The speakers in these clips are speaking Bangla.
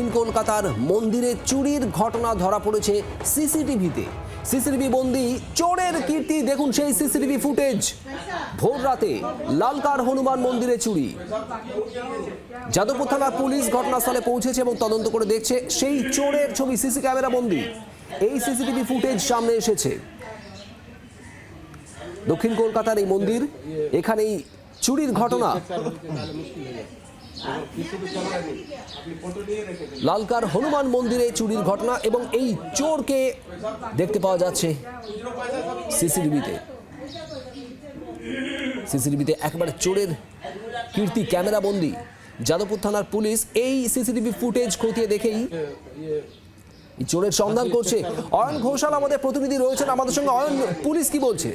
দক্ষিণ কলকাতার মন্দিরে চুরির ঘটনা ধরা পড়েছে সিসিটিভিতে। সিসিটিভি বন্দি চোরের কীর্তি, দেখুন সেই সিসিটিভি ফুটেজ। ভোর রাতে লালকার হনুমান মন্দিরে চুরি। যাদবপুর থানার পুলিশ ঘটনাস্থলে পৌঁছেছে এবং তদন্ত করে দেখছে সেই চোরের ছবি সিসি ক্যামেরা বন্দি। এই সিসিটিভি ফুটেজ সামনে এসেছে। দক্ষিণ কলকাতার এই মন্দির, এখানেই চুরির ঘটনা। লালকার হনুমান মন্দিরে চুরির ঘটনা এবং এই চোরকে দেখতে পাওয়া যাচ্ছে সিসিটিভিতে। সিসিটিভিতে একেবারে চোরের কীর্তি ক্যামেরা বন্দি যাদবপুর থানার পুলিশ এই সিসিটিভি ফুটেজ খতিয়ে দেখেই চোরের সন্ধান করছে। অয়ন ঘোষাল আমাদের প্রতিনিধি রয়েছেন আমাদের সঙ্গে। অয়ন পুলিশ কি বলছে?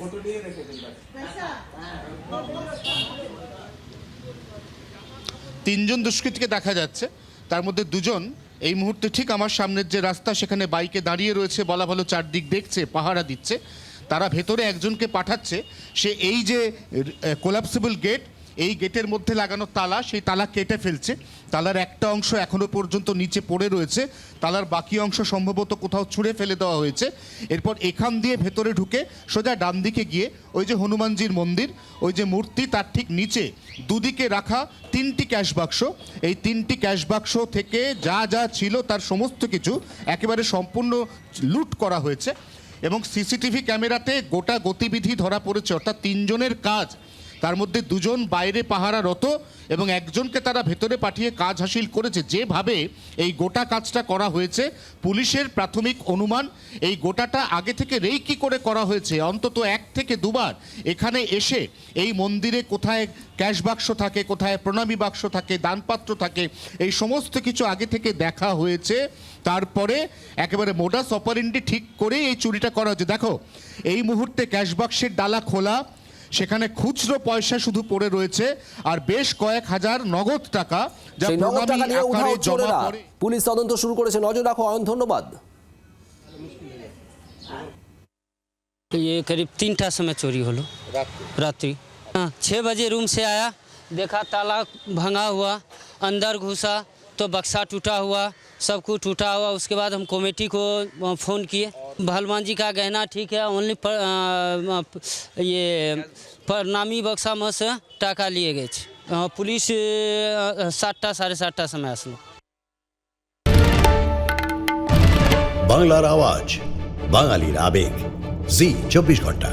তিনজন দুষ্কৃতীকে দেখা যাচ্ছে। তার মধ্যে দুজন এই মুহূর্তে ঠিক আমার সামনের যে রাস্তা, সেখানে বাইকে দাঁড়িয়ে রয়েছে, বলা ভালো চারদিক দেখছে, পাহারা দিচ্ছে। তারা ভেতরে একজনকে পাঠাচ্ছে। সে এই যে কোলাপসিবল গেট এই গেটের মধ্যে লাগানো তালা, সেই তালা কেটে ফেলছে। তালার একটা অংশ এখনও পর্যন্ত নিচে পড়ে রয়েছে। তালার বাকি অংশ সম্ভবত কোথাও ছুঁড়ে ফেলে দেওয়া হয়েছে। এরপর এখান দিয়ে ভেতরে ঢুকে সোজা ডান দিকে গিয়ে ওই যে হনুমানজির মন্দির, ওই যে মূর্তি, তার ঠিক নিচে দুদিকে রাখা তিনটি ক্যাশ বাক্স। এই তিনটি ক্যাশ বাক্স থেকে যা যা ছিল তার সমস্ত কিছু একেবারে সম্পূর্ণ লুট করা হয়েছে। এবং সিসিটিভি ক্যামেরাতে গোটা গতিবিধি ধরা পড়েছে, অর্থাৎ তিনজনের কাজ তার মধ্যে দুজন বাইরে পাহারারত এবং একজনকে তারা ভেতরে পাঠিয়ে কাজ হাসিল করেছে। যেভাবে এই গোটা কাজটা করা হয়েছে, পুলিশের প্রাথমিক অনুমান, এই গোটাটা আগে থেকে রেইকি করে করা হয়েছে। অন্তত এক থেকে দুবার এখানে এসে এই মন্দিরে কোথায় ক্যাশ বাক্স থাকে, কোথায় প্রণামী বাক্স থাকে, দানপাত্র থাকে, এই সমস্ত কিছু আগে থেকে দেখা হয়েছে। তারপরে একেবারে মোডাস অপারেন্ডি ঠিক করে এই চুরিটা করা হয়েছে। দেখো, এই মুহূর্তে ক্যাশ বাক্সের ডালা খোলা সেখানে খুচরো পয়সা শুধু পড়ে রয়েছে আর বেশ কয়েক হাজার নগদ টাকা যা সেই নগদ টাকা প্রণামী নিয়ে উধাও আকারে জমা চোরেরা করে পুলিশ তদন্ত শুরু করেছে নজর রাখো অয়ন ধন্যবাদ ये करीब तीन टा समय चोरी होलो रात्रि हाँ छः बजे रूम से आया देखा ताला भंगा हुआ अंदर घुसा तो बक्सा टूटा हुआ सब कुछ टूटा हुआ उसके बाद हम कमेटी को अ, फ़ोन किए हनुमान जी का गहना ठीक है ओनली पर, अ, अ, ये प्रणामी बक्सा में से टाका लिए गए छे। अ, पुलिस अ, सातटा साढ़े सातटा समय আসলো বাংলার আওয়াজ বাঙালির আবেগ জি চব্বিশ ঘন্টা